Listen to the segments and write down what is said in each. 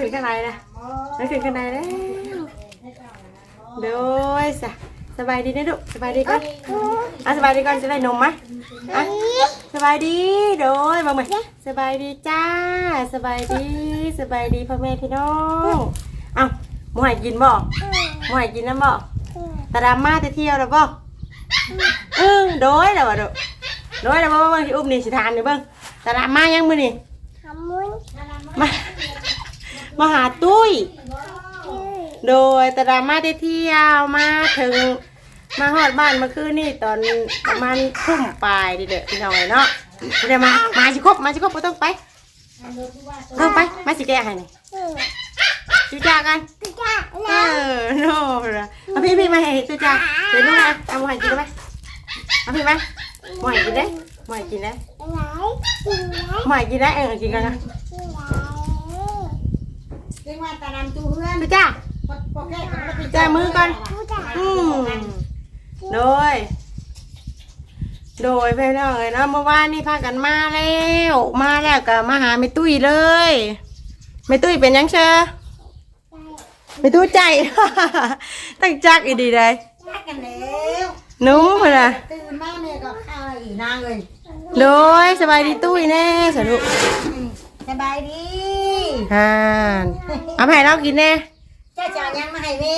ขึ้นข้างในนะไม่ขึ้นข้างในแล้วโดยสะสบายดีนะลูกสบายดีก่อนอะสบายดีก่อนจะได้นมไหมอะสบายดีโดยบอกไหมสบายดีจ้า สบายดีสบายดีพ่อแม่พี่น้องเอ้าหมูใหายกินบ่หมูใหายกินน้ำบ่ตาดำมาแต่เที่ยวแล้วบ่เออโดยแล้วบ่ลูกโดยแล้วบ่เบิ่งที่อุ้มนี่สิทานนี่เบิ่งตาดำมายังมื้อนี่มา มาหาตุ้ย โดยตาดามาได้เที่ยวมาถึง มาฮอดบ้านเมื่อคืนนี่ตอนประมาณทุ่มปลายดิเด้อพี่น้องเอ้ยเนาะเดี๋ยวมามาสิครบมาสิครบบ่ต้องไปต้องไปมาสิแก้ให้นี่จุจ้ากันเออโน่ละเอาพี่พี่มาให้จุจ้าเดี๋ยวลูกนะเอาหมูให้กินได้ไหมเอาพี่มาหมูให้กินได้หมูให้กินได้หมูให้กินได้เออกินกันนะ เรียกว่าตาดำตูเพื่อนจุจ้าพอแก้ก็ไม่ได้แจ้มือก่อนอืมโดย โดยพี่น้องเอ้ยเนาะเมื่อวานนี่พากันมาแล้ว มาแล้วก็มาหาไม่ตุ้ยเลยไม่ตุ้ยเป็นยังเชอไม่ตุ้ยใจ ตั้งจักอีดีเลยแยกกันแล้วหนุ่มพนน่ะตื่นมาเนี่ยก็ข้าวอีนางเลยโดยสบายดีตุ้ยแน่สนุกสบายดี ฮ่านเอาไปให้เรากินแน่เจ้าจ๋ายังมาให้แม่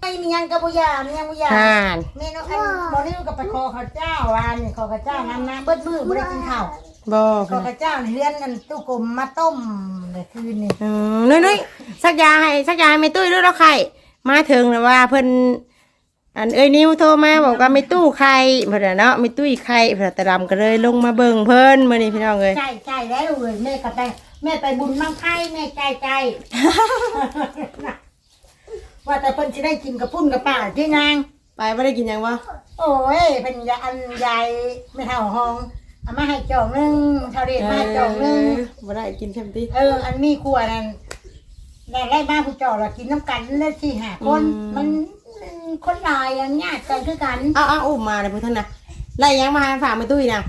ไม่มียังกับบุญามียังบุญาฮ่านแม่น้องอันบอนี่กับไปคอข้าวเจ้าวานขอข้าวเจ้าน้ำน้ำเบิดมือไม่ได้กินข้าวบอขอข้าวเจ้าในเรือนนั่นตู้กลมมาต้มเลยคืนนี่ อืมนุ้ยนุ้ยสักยาให้สักยาให้ไม่ตุ้ยด้วยแล้วไข่มาถึงแล้วว่าเพิ่น อันเอ้ยนิวโทรมาบอกว่าไม่ตู้ใครเพิ่นน่ะเนาะไม่ตู้อีกใครเพิ่นตะดำก็เลยลงมาเบิ่งเพิ่นมื้อนี้พี่น้องเอ้ยใจใจแล้วเลยแม่กับไปแม่ไปบุญมั่งไข่แม่ใจใจว่าแต่เพิ่นจะได้กินกับพุ่นกับป่าที่นางไปบ่ได้กินหยังวะโอ้ยเป็นยาอันใหญ่ไม่เท่าห้องเอามาให้จองหนึงเท่าเด็ดมาให้จองหนึงบ่ได้กินแซมติเอออันมีครัวนั่นแต่ได้มาผู้จอเรากินน้ำกันเลยที่หาคนมันมัน คนหลายอย่างเงี้ยกันคือกันเอาเอาอุ้มมาเลยพุ่นท่านน่ะไล่หยังมาให้ฝากไม่ตุ้ยน่ะ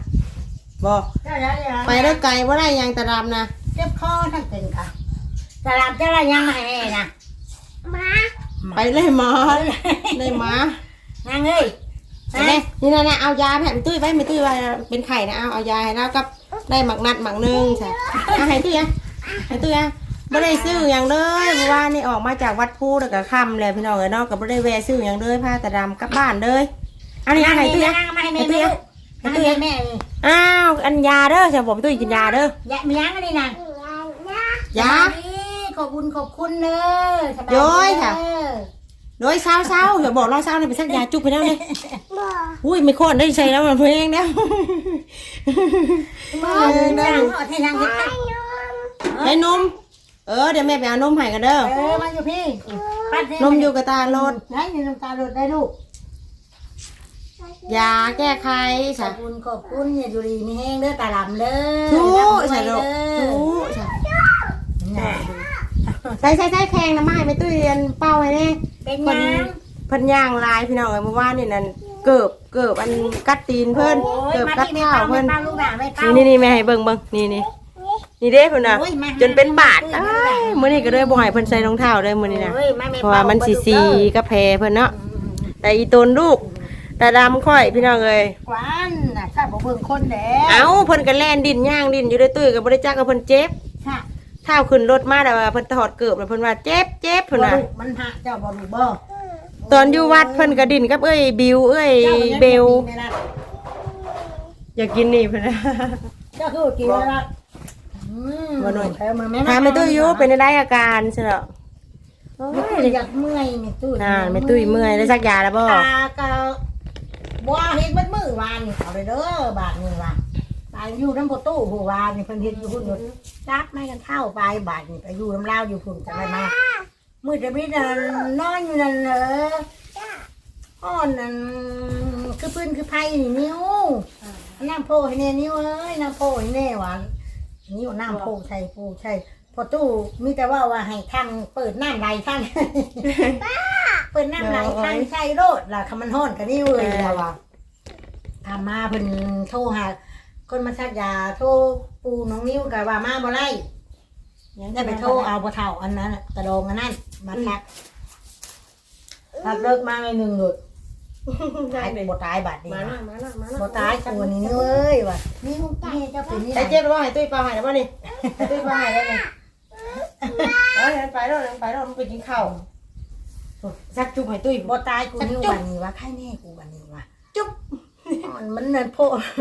บ่ได้แล้วได้แล้วไปได้ไกลบ่ได้หยังตะดำนะเจ็บคอทั้งเป็นค่ะสลามจะอะไรยังมาให้แม่นะไปเลยหมอเลยหมานางเอ้ยไปเลยนี่นะๆเอายาให้ไม่ตุ้ยไว้ไม่ตุ้ยว่าเป็นไข้นะเอาเอายาให้แล้วกับได้หมักนัดหมักหนึงใช่เอาให้ตุ้ยอะให้ตุ้ยอะ บ่ได้ซื้ออย่างเลยเมื่อวานนี่ออกมาจากวัดพูแล้วก็ค่ำเลยพี่น้องเอ้ยเนาะก็บ่ได้แวะซื้ออย่างเลยพาตาดำกลับบ้านเลยอันนี้นางให้ตุ้ยให้อะนางมาให้แม่แม่ให้ตุ้ยแม่อ้าวอันยาเด้อจะบอกพี่ตุ้ยกินยาเด้อยามียังอันนี้นางยาขอบคุณขอบคุณเลยสบาโย้ยดีค่ะเด้อ โดยเช้าเช้าๆอย่าบอกเราเช้าเลยไปซักยาจุกไปแล้วเลยอุ้ยไม่โคตรได้ใช้แล้วมันเพลงแล้วมาเด้อเอาให้นางเฮ็ดให้ให้นม เออเดี๋ยวแม่ไปเอานมให้กันเด้อ เออมาอยู่พี่ปัดให้นมอยู่กับตาโลดได้อยู่น้ำตาลดได้ลูกยาแก้ไขขอใช่บคุณขอบคุณอย่าอยู่ดีมีแห้งเด้อตาลำเด้อทุร่ำรวยใช่ลูกเด้ทุอใช่น่ะใส่ใส่ใส่แพงนะไม้ไม่ตุ้ยเรียนเป้าให้แน่เป็นเพิ่นยังเพิ่นย่างลายพี่น้องเอ้ยเมื่อวานนี่นั่นเกิบเกิบอันกัดตีนเพิ่นโอ้ยเกิบมากัดที่แม่เท้าเป้าแม่เพิ่นเป้าลูกหลานแม่เป้านี่นี่นี่แม่ให้เบิ่งเบิ่งนี่นี่ นี่เด้เพิ่นน่ะโอ้ยมาจนเป็นบาดมาอ้ายมื้อนี้ก็เลยบ่ให้เพิ่นใส่รองเท้าเลยมื้อนี้นะโอ้ยมาแม่เพราะว่ามันสีสีกระแพเพิ่นเนาะแต่อีตนลูกตาดำค่อยพี่น้องเอ้ยกวานน่ะถ้าบ่เบิ่งคนแหล้เอ้าเพิ่นก็แล่นดินย่างดินอยู่ในตุ้ยก็บ่ได้จักว่าเพิ่นเจ็บค่ะเท้าขึ้นรถมาแต่ว่าเพิ่นถอดเกิบแล้วเพิ่นว่าเจ็บเจ็บเพิ่นน่ะบ่ลูกมันหาเจ้าบ่ลูกบ่ตอนอยู่วัดเพิ่นก็ดินกับเอ้ยบิวเอ้ยจ้ามันยังเบล กินไม่ได้อยากกินนี่เพิ่นน่ะ เจ้าคือกินแล้วล่ะอืม บ่หน่อยเออมือแม่ถามแม่ตุ้ยอยู่เป็นได้อาการใช่เหรอโอ้ไม่ตุ้ยยอยากเมื่อยแม่ตุ้ยอ่าแม่ตุ้ยเมื่อยได้สักยาแล้วบ่ตาก็บ่เฮ็ดมัดมือวานนี่เอาเลยเด้อบาดนี่ว่าตายอยู่น้ำประตูหัววานนี่เพิ่นเฮ็ดอยู่พุ่นอยู่จับไม่กันเท่าไปบาดนี่ไปอยู่น้ำลาวอยู่พุ่นจะได้มามือจะมีนั่นนอนอยู่นั่นเหรออ้อนนั่นคือปืนคือไผ่นี่นิ้วน้ำโพให้แน่นิ้วเอ้ยน้ำโพให้แน่หวาน นิ้วน้ำโพใช่โพใช่พอตู้มีแต่ว่าว่าให้ทางเปิดน้ำไหลทางเปิดน้ำไหลทางใช่โรดล่ะคำมันห้อนกันนี่เว้ยแล้วว่ะทำมาเพิ่นโทรหาคนมาชักยาโทรปูน้องนิ้วกับว่ามาบ่ไล่ได้ไปโทรเอาบ่เท่าอันนั้นน่ะกระโดงอันนั้นมาทักทักเลิกมาในหนึ่งหลุดได้ ตายเลยบ่ตายบาดนี้มาหน้าว่ะมาหน้ามาหน้าบ่ตายตัวนี้เอ้ยว่ะนี่มึงตายเจ้าเป็นนี่ไอ้เจ็บว่าให้ตุ้ยปลาหายแล้วป่ะนี่ให้ตุ้ยปลาหายได้เลยเอ้ยไปแล้วไปแล้วมันไปกินข้าวซักจุ๊บให้ตุ้ยบ่ตายกูนี่วันนี้ว่ะใครแน่กูวันนี้ว่ะจุ๊บมันมันเนินโพ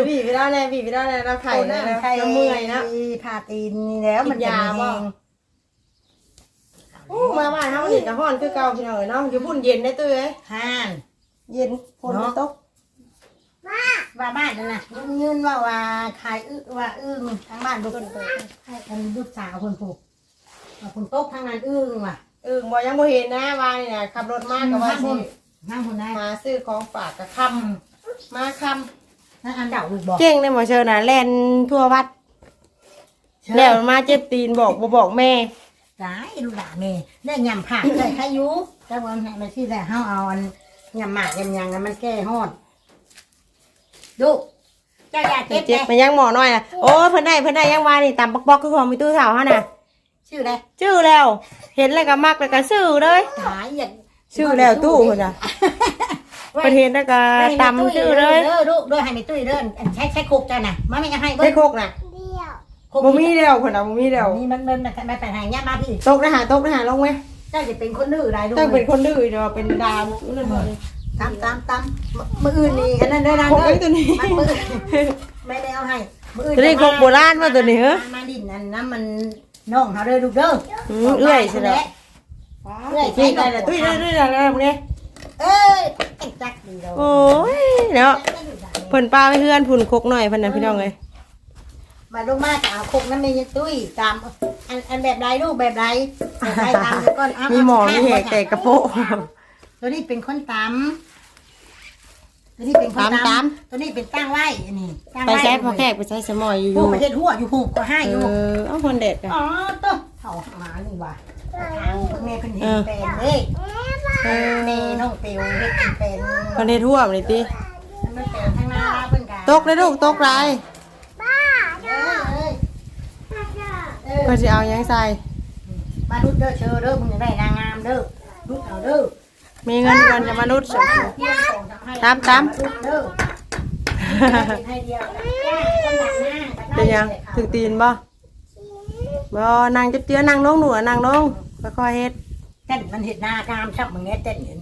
บีบไปแล้วแน่บีบไปแล้วแน่เราไข่นะไข่เราเมื่อยนะผ่าตีนนี่แล้วมันกินยาบ่โอ้มาบ้านเขาอีกกะห้อนคือเก่าพี่น้องเนาะอยู่พุ่นเย็นได้ตุ้ยเอ้ยห่าน เย็นฝนมันตกว่าบ้านนั่นน่ะยืนว่าว่าขายอึว่าอึ้งทางบ้านลูกให้กันลูกสาวคนผูกว่าคนโต๊ะทางนั้นอึ้งว่ะเออบ่ยังบ่เห็นนะว่านี่นะขับรถมากับว่าสินั่งคนได้มาซื้อของฝากกับคำมาคนั่นอันเก่าลูกบอกำเก่งเลยหมอเชิญนะแล่นทั่ววัดแล้วมาเจ็บตีนบอกบ่บอกแม่ร้ายลูกหลานเมย์ได้ยำผักเลยใครยุแต่วันไหนมาที่แรกเฮาเอาอัน ยำหมากยำยังแล้วมันแก้ฮอดดูเจ้าอย่าเจ็บเจ็บเลยมันยังหมอน้อยนะโอ้เพิ่นได้เพิ่นได้ยังว่านี่ตำปอกๆคือของมีตู้เฒ่าเฮาน่ะชื่ออะไรชื่อแล้ว เห็นแล้วก็มักแล้วก็ซื้อเลย หายอย่างชื่อแล้วตู้เพิ่นน่ะเพิ่นเห็นแล้วก็ตำชื่อเลยเด้อลูกด้วยให้ไม่ตุ้ยเด้อใช้ใช้คุกจ้าน่ะมาไม่ให้ได้เบิ้โคกน่ะคุกบ่มีแล้วเพิ่นน่ะบ่มีแล้วนี่มันมันมันไม่ไปไหนย่ามาพี่ตกนะหาตกนะหาลงไหม เจ้าจะเป็นคนดื้อไรลูกต้องเป็นคนดื้อเนาะเป็นดามนั่นบ่ตามตามตามมืออื่นนี่อันนั้นเด้อนะโคกเด้ไอ้อตัวนี้มันมือไม่ได้เอาให้มืออื่นตัวนี้โคกโบราณว่าตัวนี้เหรอมาดินนั่นน้ำมันน้องเขาเด้อลูกเด้ออืมเอื้อยใช่ไหมเอื้อยนี่ได้ละตุ้ยได้ได้ได้แล้วมึงเนี่ยเอ้ยเอ็กจักดีเราโอ้ยเนาะเพิ่นป้าไม่เฮือนผุ่นคกหน่อยเพิ่นน่ะพี่น้องเอ้ย มาลูกมาจะเอาคุกน้ำมันยังตุ้ยตามอันอันแบบไรลูกแบบไรแบบไรตามเดี๋ยวก่อนเอามีหมอเอามีแหกแต่กระโปะตัวนี้เป็นคนตำตัวนี้เป็นคนตำตำตัวนี้เป็นตั้งไว้อันนี้ตั้งไปไว้ใช้พอแขกไปใช้สมอยอยู่อผู้ยู่ประเทศหัวอยู่ผูกก็ให้เออยู่อเอาคนเด็ดอะอ๋อตัวเท่าหมานี่ว่ะทางพวกแม่เพิ่นเห็นเป็นเด้เออแม่น้องเปียวเฮ็ดเป็นคนเฮ็ดทั่วนี่ติมันเป็นทางหน้าเพิ่นกะตกเลยลูกตกไร เอ้ยเอ้ย เออเพิ่นสิเอาหยังใส่มาดุดเด้อเชอเด้อมึงจะได้นางงามเด้อดุดเอาเด้อมีเงินก่อนจะมานุษย์เที่ยงส่งให้ตามตามดุดเด้อให้เดียวนะคนดักหน้าเป็นหยังถึงตีนบ่บ่นางจับเจือนั่งลงหนูอะนั่งลงค่อยๆเฮ็ดเต้นมันเห็นหน้ากามชับมึงเนี่ยเต้นเห็น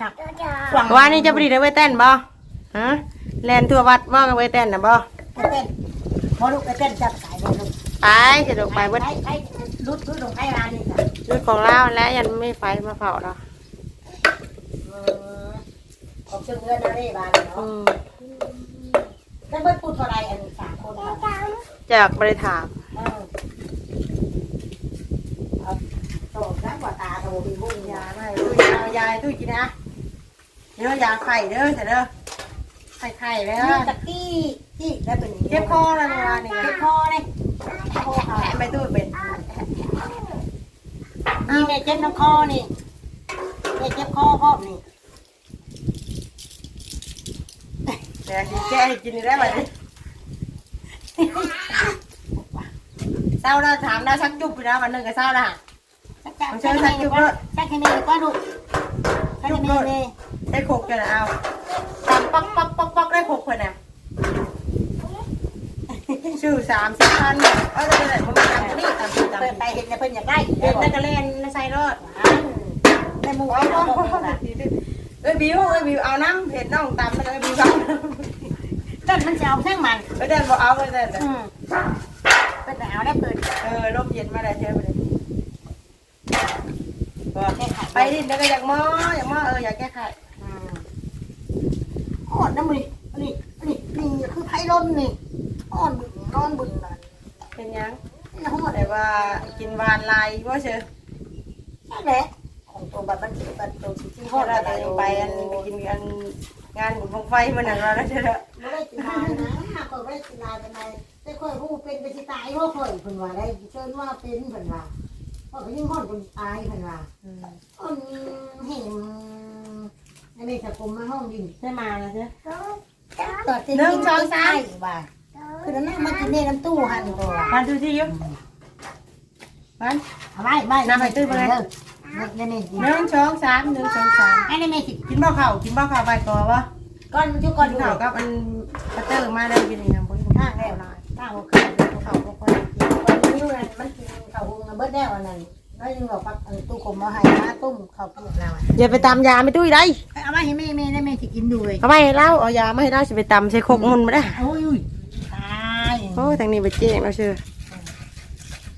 ชับว่านี่จะไปดีได้ไว้เต้นบ่ฮะแลนทั่ววัดบ่กันไว้เต้นน่ะบ่เต้นพอลูกไปเต้นจับสายเลยลูก ไปจะลงไปเบิดไปไปรุดรุดลงไปร้านนี่ค่ะชุดของเราแล้วยันไม่ไฟมาเผาเราของเชื่อเงินนะนี่บ้านอืเนาะมแล้วเบิดพูดเท่าไรอันสามคนเนาะจากบริถามเออเอาโตแล้วกว่าตาโตมีบุ้งยายาไม่ตุ้ยเอายายตุ้ยกินนะเดี๋ยวยาไข่เด้อเสร็จเด้อไข่ไข่เด้อเรื่องตะกี้ที่แล้วเป็นอย่างนี้เจ็บคอแล้วเมื่อวานนี่เจ็บคอเลยคอขาแผล ไม่ตุ้ยเป็นนี่แม่เจ็บน้ำคอนี่แม่เจ็บคอพ่อนี่เดี๋ยวกินแก้ให้กินได้ไหมเศร้าแล้วถามได้ชักจุบไปนะวันหนึ่งก็เศร้าและชักชักชักให้แม่ก็ชักให้แม่ก็ลูกชักให้แม่เลยได้ขกกันเอาตำป๊อกป๊อกป๊อกป๊อกได้ขกคนน่ะ ชื่อสามสิบพันเออได้เลยผมมีตำนี่ตำนี่ตำเปิดไปนี่เห็นแล้วเพิ่นอยากได้เด็กนักเรียนในไซรอดในหมู่เอาไอ้เอาพ่อเอาเอ้ยบิวเอ้ยบิวเอาน้ำเห็ดน้องตำมันเลยบิวเอาต้นมันจะเอาแท่งมันไปเดินบอกเอาไปเดินอืมเป็นหนาวได้เปิดเออลมเย็นมาแล้วเชื่อไปเลยไปดิแล้วก็อยากมออยากมอเอออยากแก้ไขอืมอ่อนนะมึงนี่นี่นี่คือไพ่ร่นนี่ อ่อนบึ้งร้อนบึ้งนั่นเป็นยังนี่ห้อแต่ว่ากินวานลายว่าเชื่อนั่นแหละของตัวแบบมันคือแบบตัวที่พห้ออเราอะไรไปไปอันไปกินกันงานบุญบังไฟมันนั่นเราแล้วเชื่อไม่ได้กินลายนะหากไม่ได้กินลายเป็นไรแต่ค่อยผู้เป็นไปสิตายเพราะค่อยเพิ่นว่าได้เชิญว่าเป็นเพิ่นว่าเพราะก็ยิ่งห้อนคนตายเพิ่นว่าอ่อนเห็นอันนี้จะกลมมาห้องดินได้มาแล้วใช่ต่อเต็มว่า คือน้ำมากินในน้ำตู้หันตัวทานดูที่ยุมันเอาไว้ไว้น้ำให้ตื้อไปเลยเด้อเดี๋ยวแม่กินหนึ่งสองสามหนึ่งสองสามไอ้นี่แม่สิกินบ่ข้าวกินบ่ข้าวไปก่อนวะก้อนมันจุกก้อนกิอนยู่ข้าวกับอันปัตเตอร์มาได้กินอย่างบนข้าข้างงแล้แล้ววข้างหัวข้าวข้าวบ่ค่อยกินก้อนนี้นั่นมันกินข้าวหุงเบิดแล้วอันนั้นแล้วยังบอกปักอันตู้กลมมาให้มาต้มข้าวปุกแล้วอะอย่าไปตามยาไม่ตุ้ยได้เอาไว้ให้แม่แม่ได้แม่สิกินดูเลยเอาไม่ให้เล่าเอายาไม่ให้เล่าสิไปตำใส่โคกมุนมาได้โอ้ย อุ้ยตายโอ้ยทางนี้ไปเจ๊งเราเชื่อ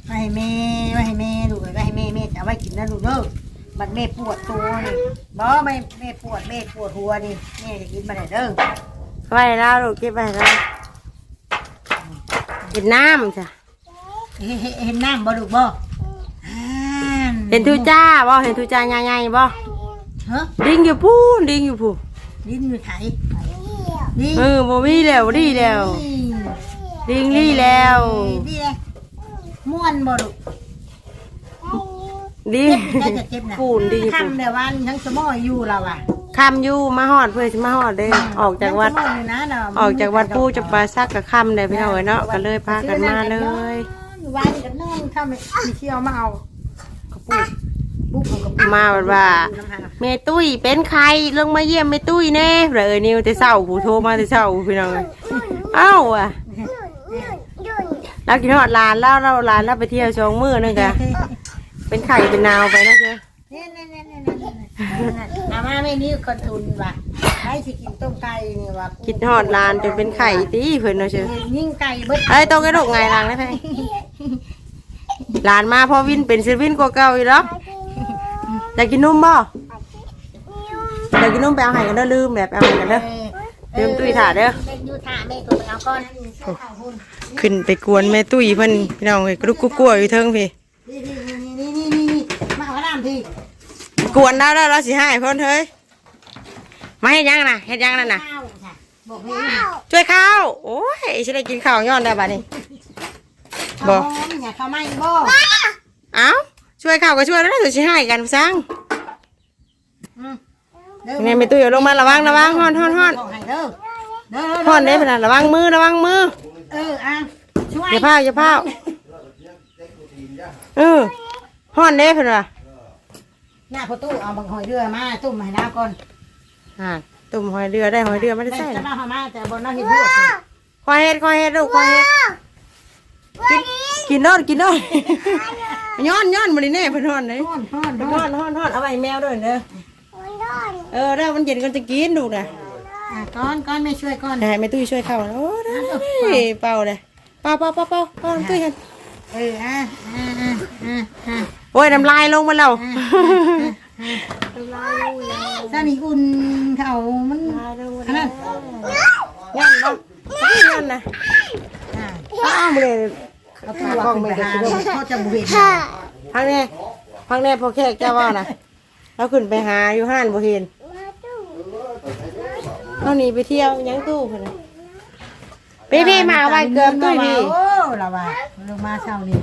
ไว้ให้แม่ไว้ให้แม่ดูเลยไว้ให้แม่แม่จะเอาไว้กินนะลูกเด้อบัดแม่ปวดตัวนี่บ่แม่แม่ปวดแม่ปวดหัวนี่แม่จะกินมาได้เด้อไว้ให้เล่าลูกเก็บไว้ให้เล่ากินน้ำจ้ะเห็นเห็นเห็นน้ำบ่ลูกบ่อ่าเห็นทุจ้าบ่เห็นทุจ้าใหญ่ๆบ่ฮะดิ้งอยู่พูนดิ้งอยู่พูลิ้นอยู่ไถนี่ เออบ่มีแล้วดีแล้ว ดิ้งลี่แล้ว ดีเลยม่วนบ่ลูกดิ้งเจ็บได้จะเจ็บนะปูนดิ้งอยู่พูคำเดียววันทั้งสมออยู่เราอะคำอยู่มาหอดเพื่อสิมาหอดเด้อออกจากวัด ทั้งสมออยู่นะเนาะออกจากวัดปู่จะปลาซักกับคำได้พี่น้องเอ้ยเนาะก็เลยพากันมาเลย วันกันนอนถ้าไม่มีเที่ยวมาเอากระปุกบุกเอากระปุกมาแบบว่า เมตุ้ยเป็นใครลงมาเยี่ยมเมตุ้ยแน่เลยนิวแต่เศร้าผู้โทรมาแต่เศร้าพี่น้องเอ้ยเอ้าอะ เรากินหอดหลานแล้วเราหลานเราไปเที่ยวชองมือนึงกะเป็นไข่เป็นนาวไปนะเจ้าเนี่ยเนี่ยเนี่ยเนี่ยเนี่ยอามาไม่นี่คนทุนว่ะให้สิกินต้มไก่นี่ว่ะคิดหอดหลานจนเป็นไข่ตีเพิ่นเนาะเจ้ายิ่งไก่เบิดไอ้ยต้องกระดกไงหลังได้ไหมหลานมาพอวินเป็นซิวินกว่าเก่าอีกแล้วอยากกินนมบ่อยากกินนมไปเอาให้กันเด้อลืมแบบเอาให้กันเด้อลืมตุ้ยถ่าเด้อเล่นยูถ่าแม่ตัวเอาก้อน ขึ้นไปกวนแม่ตุ้ยเพิ่นพี่น้องเอ้ยกรุกกลัวอยู่เทิงพี่นี่นี่นี่นี่นี่มาเอาน้ำพี่กวนแล้วแล้วเราสิให้เพิ่นเฮ้ยมาเฮ็ดยังน่ะเฮ็ดยังนั่นน่ะข้าวค่ะบอกให้ช่วยข้าวโอ้ยสิได้กินข้าวย้อนได้บัดนี้บบ่อกอย่าเข้าไม่บ่เอ้าช่วยข้าวก็ช่วยแล้วเดี๋ยวสิให้กันซังเด้อนี่แม่ตุ้ยเอาลงมาระวังระวังฮ้อนฮ้อนฮ้อนบอกให้เด้อเด้อฮ้อนเด้เพิ่นน่ะระวังมือระวังมือ เอออะช่วยอย่าพลาดอย่าพลาดเออฮ้อนเด้เพิ่นว่าหน้าประตูเอาบังหอยเรือมาตุ่มให้น้าก่อนอ่าตุ่มหอยเรือได้หอยเรือไม่ได้ใส่จะนะมาหามาแต่บนน้าเห็นด้วยคอยเฮ็ดคอยเฮ็ดลูกคอยเฮ็ดกินกินนอนกินนอนย้อนย้อนมาดิแน่เพิ่นฮ้อนเลยฮ้อนฮ้อนเพิ่นฮ้ฮ้ออนนฮ้อนฮ้อนเอาไว้แมวด้วยเด้อเออแล้วมันเย็นกันจะกินลูกน่ะ อะก้อนก้อนไม่ช่วยก้อน ให้แม่ตุ้ยช่วยเข้าโอ้ยเป่าเลยเป่าเป่าเป่าเป่าเป่าน้ำตุ้ยกันเอออะอะอะอะอะโอ้ยน้ำลายลงมาแล้วถ้ามีอุ่นเขามันอันนั้นยันบ่ยันนะอะอ้าวมื้อนี้เขาตัวขึ้นไปหาเขาจะบุเห็นพังแน่พังแน่พอแขกเจ้าว่านะเราขึ้นไปหาอยู่ห้านบ่เห็น เขาหนีไปเที่ยวยังตู้เพิ่นน่ะพี่พี่มาเอาไว้เกือบตุ้ยพี่โอ้ละว่าลงมาเช้านี้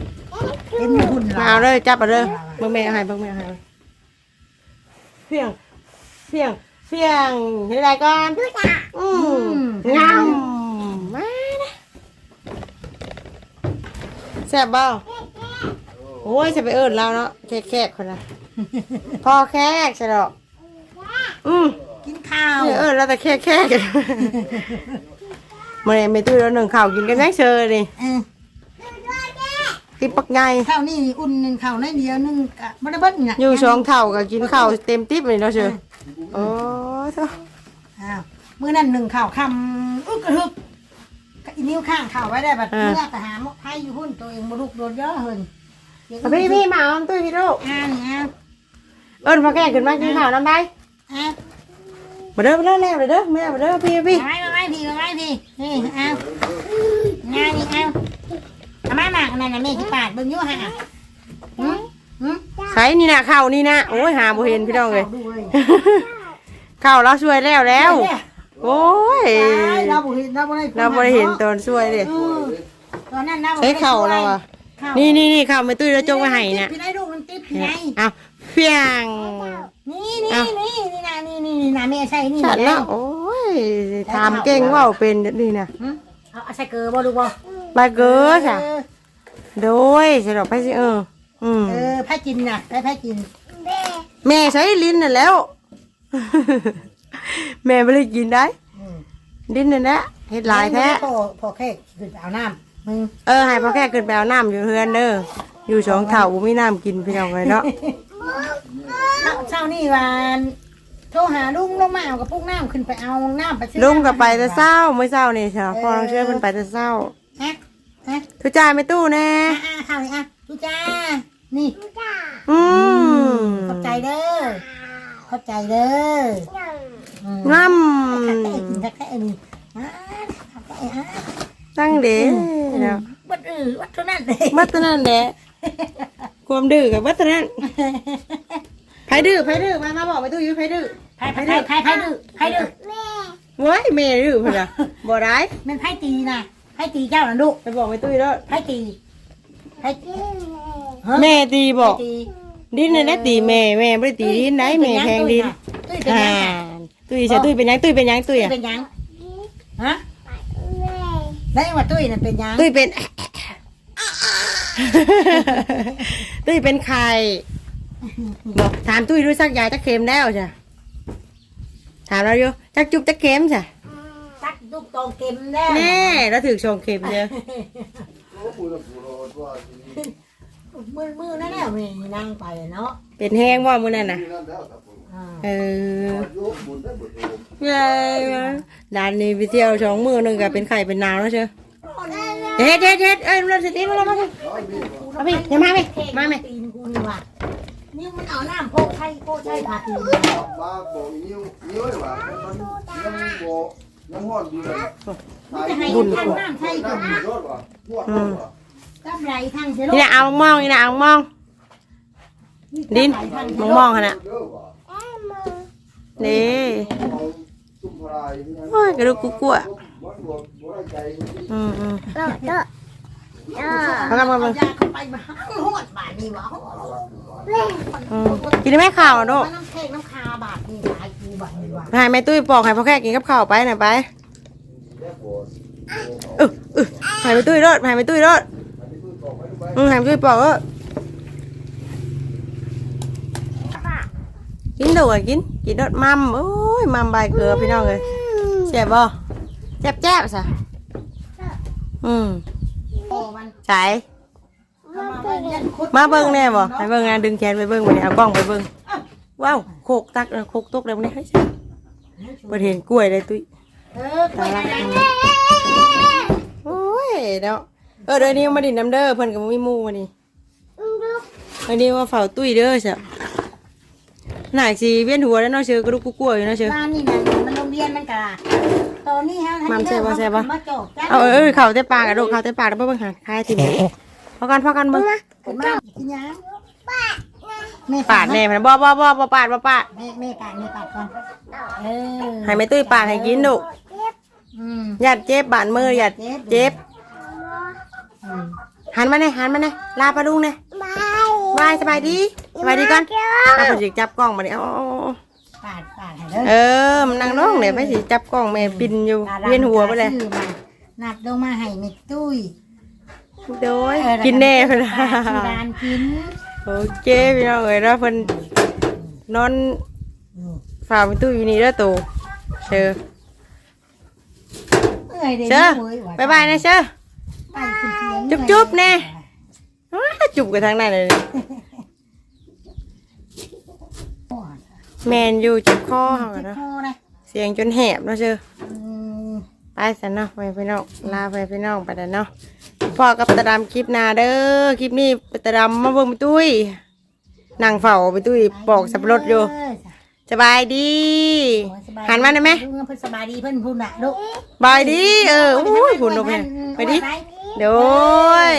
เห็นหุ่นมาเอาเลยจับเอาเลยเบิ่งแม่เอาให้เบิ่งแม่เอาให้เพียงเพียงเพียงเฮ็ดอะไรก่อนอืมงามมานะแซ่บบ่โอ้ยจะไปเอิ้นเราเนาะแขกๆคนน่ะพอแขกใช่ดอกอืมกิน ข้าว เออเออแล้วแต่แค่แค่กันมาเนี่ยไม่ตื้อแล้วหนึ่งข่าวกินกันยังเชยนี่เออติปักไงข้าวนี่อุ่นหนึ่งข้าวในเดียวหนึงกะบ่ได้เบิดเนี่ยอยู่สองเท่าก็กินข้าวเต็มติ๊บเลยเนาะเชยโอ้เท่าอ้าวมื้อนั้นหนึ่งข้าวคำอึกกระทึกกะอีนิ้วข้างข้าวไว้ได้บัดเมื่อไปหาหมอไทยอยู่หุ่นตัวเองบ่ลุกโดนเยอะเฮินเดี๋ยวพี่พี่มาเอาตุ้ยพี่ลูกอ่านี่อะเอิญพอแก่ขึ้นมากินข้าวน้ำได้อะ มาเด้อมาเด้อแล้วมาเด้อแม่มาเด้อพี่พี่เอาไว้เอาไว้พี่เอาไว้พี่นี่เอางานนี่เอาเอามาหมากนั่นน่ะแม่สิปาดเบิ่งอยู่ห่าหืมหืมใส่นี่นะข้าวนี่นะโอ้ยหาบ่เห็นพี่น้องเลยดูเลยข้าวเราช่วยแล้วแล้ว โอ้ยตายเราบ่เห็นเราบ่ได้เราบ่ได้เห็นตอนช่วยเลยเออตอนนั้นเราบ่ใช้ได้เข่าเราอะข้าวนี่นี่นี่ข้าวไม่ตุ้ยแล้วจงไว้ให้เนี่ยพี่ได้ลูกมันติ๊บพี่ไงเอาเพียง นี่นี่นี่นี่นะนี่นี่นี่นะแม่ใช่นี่ฉันละโอ้ยถามเก่งเว่าเป็นนี่นะหึเอาเอาใส่เกลือบ่ลูกบ่บาเกอร์ค่ะโดยสำหรับไปสิเอออืมเออไผกินน่ะไผไผกินแม่ใช้ลิ้นน่ะแล้ว แม่ไม่ได้กินได้ อืมลิ้นน่ะนะเฮ็ดหลายแท้ พอพอแค่ขึ้นไปเอาน้ำมึงเออให้พ่อแค่ขึ้นไปเอาน้ำอยู่เฮือนเด้ออยู่สองเถ่าบ่มีน้ำกินพี่น้องเลยเนาะ เช้านี่วานโทรหาลุงลงมาเอากระปุกน้ำขึ้นไปเอาน้ำไปซื้อลุงก็ไปแต่เช้าเมื่อเช้านี่ใช่พ่อน้องเชื่อเพิ่นไปแต่เช้าฮะฮะทุจ่ายไม่ตู้แน่อะอะข่าวนี่อะดูจ้านี่อืมขอบใจเด้อขอบใจเด้ออืมงํทักแท้กินทักแท้นี่อะทักแท้อะตั้งเด้เนาะ บัดอือวัดเท่านั้นเลยบัดเท่านั้นแหละ ความดื้อกับบัดเท่านั้นไผดื้อไผดื้อมามาบอกไปตู้อยู่ไผดื้อไพ่ไพ่ไพ่ไพ่ไพ่ดื้อไพ่ดื้อเว้ยแม่ดื้อพุ่นน่ะบ่ได้แมันไพ่ตีนะไพ่ตีเจ้าน่ะลูกไปบอกไปตู้อยู่แล้วไพ่ตีไพ่ตีฮะแม่ตีบอกไพ่ตีดินน่ะนะตีแม่แม่บ่ได้ตีดินไหนแม่แพงดินตุ้ยเป็นอ่ายังตุ้ยใช่ตุ้ยเป็นหยังตุ้ยเป็นหยังตุ้ยตุ้ยอะเป็นยังฮะได้ว่าตุ้ยน่ะเป็นยังตุ้ยเป็น ตุ้ยเป็นใครบอกถามตุ้ยรู้สักยายจักเค็มแล้วจ้ะถามเราอยู่จักจุบจักเค็มจ้ะตักลูกตองเค็มแน่แน่แล้วถือชงเค็มเยอะมือมือนั่นแหละมีนั่งไปเนาะเป็นแห้งว่ามื้อนั่นน่ะอ่าเออเย้ด่านนี้ไปเที่ยวสองมื้อหนึงก็เป็นไข่เป็นนาวแล้วเชียว เฮ็ดเฮ็ดเฮ็ดเอ้ยเราสิตีมาแล้วมาสิมาพี่อย่ามาพี่มาไหมตีนกูนี่ว่ะนี่มันเอาน้ำโพกไข่โพกไข่พาตีนมาบอกนิ้วนิ้วเลยว่ามันยังบอกยังหอดดีเลยจะให้ทางน้ำไข่น้ำก่อนมีรถว่ะหอดรถว่ะกำไรทางเสนี่นะเอามองนี่นะเอามอง ดินมองมองขนาดเด้อว่ะนี่เอาจุ่มพลายที่ยังโอ้ยกระดูกกุ๊กกั วบ่บ่บ่ได้ใจอืมอืมเอาเอากลับมาเบิ่งยาเข้าไปมาหอดบาทนี่วะอืมกินได้ไหมข้าวอะลูกน้ำแข็งน้ำคาบาทนี่หลายกูบาทนี่วะให้แม่ตุ้ยปอกให้พ่อแค่กินกับข้าวไปหน่อยไปแค่บ่เออเออให้แม่ตุ้ยรถให้แม่ตุ้ยรถอืมให้แม่ตุ้ยปอกเออกินดูอะกินกินรถมัมโอ้ยมัมใบเกลือพี่น้องเลยแซ่บบ่ แซ่บแจ๊บซะอืมโอ้มันใส่เอามาไว้ยันคุดมาเบิ่งแน่บ่ให้เบิ่งงานดึงแขนไปเบิ่งวันนี้เอากล้องไปเบิ่งว้าวโคกตักเออโคกตกแล้ววันนี้เฮ้ยบ่เห็นกล้วยเลยตุ้ยเออกล้วยอะไรนะโอ้ยเนาะเออเดี๋ยวนี้มาดินน้ำเด้อเพิ่นก็บ่มีหมู่มานี่อันนี้ว่าเฝ้าตุ้ยเด้อซะหน่าสิเวียนหัวแล้วเนาะเชื่อกระดูกกุ๊กกัวอยู่เนาะเชื่อบ้านนี่นะมันโรงเรียนมันกะ ตอนนี้ฮะมัมใช่บ่ใช่บ่มาจบจ้ะเอาเออเออเข้าแต่ปากอะลูกเข้าแต่ปากแล้วบ่เบิ่งหาคายทิ่มพอกันพอกันเบิ่งผมมากินยังแม่ปาดแน่มันบ่บ่บ่บ่ปาดบ่ปาดแม่แม่ปาดแม่ปาดก่อนเออให้แม่ตุ้ยปาดให้กินลูกอืมอย่าเจ็บบาดมืออย่าเจ็บอืมหันมาเนี่ยหันมาเนี่ยลาปลาลุงเนี่ยบายสบายดีสบายดีก่อนเอาไปสิจับกล้องมาเนี่ยเอาเอาเอา ปาดปาดให้เด้อเออมันนั่งน้องเนี่ยไปสิจับกล้องแม่ปินอยู่ปาดเวียนหัวไปเลยชื่อมันนัดลงมาให้แม่ตุ้ยโดยกินแน่เพิ่นปาดชื่อร้านกินโอเคพี่น้องเอ้ยแล้วเพิ่นนอนอืมฝ่าไปตู้อยู่นี่แล้วตู่เชิญเอ้ยเดี๋ยวเชิญเว้ยว่ะบายบายนะเชิญไปคุณเสียงจุ๊บจุ๊บแน่อ้าจุบกันทางนั้นเลย แมนอยู่เจ็บคอเขาเจ็บเนาะ คอเลยเสียงจนแหบเนาะเชิญอืมไปสันเนาะไปพี่น้องลาไปพี่น้องไปแล้วเนาะพ่อกับตาดำคลิปหน้าเด้อคลิปนี้ตาดำมาเบิ่งไปตุ้ยนั่งเฝ้าไปตุ้ยปอกสับปะรดอยู่เจ้ะสบายดีโอ้ยสบยหันมาได้ไหมลูกเพิ่นสบายดีเพิ่นพูดน่ะลูกบายดี เอออุ้ยหุ่นลงไปไปดิโดย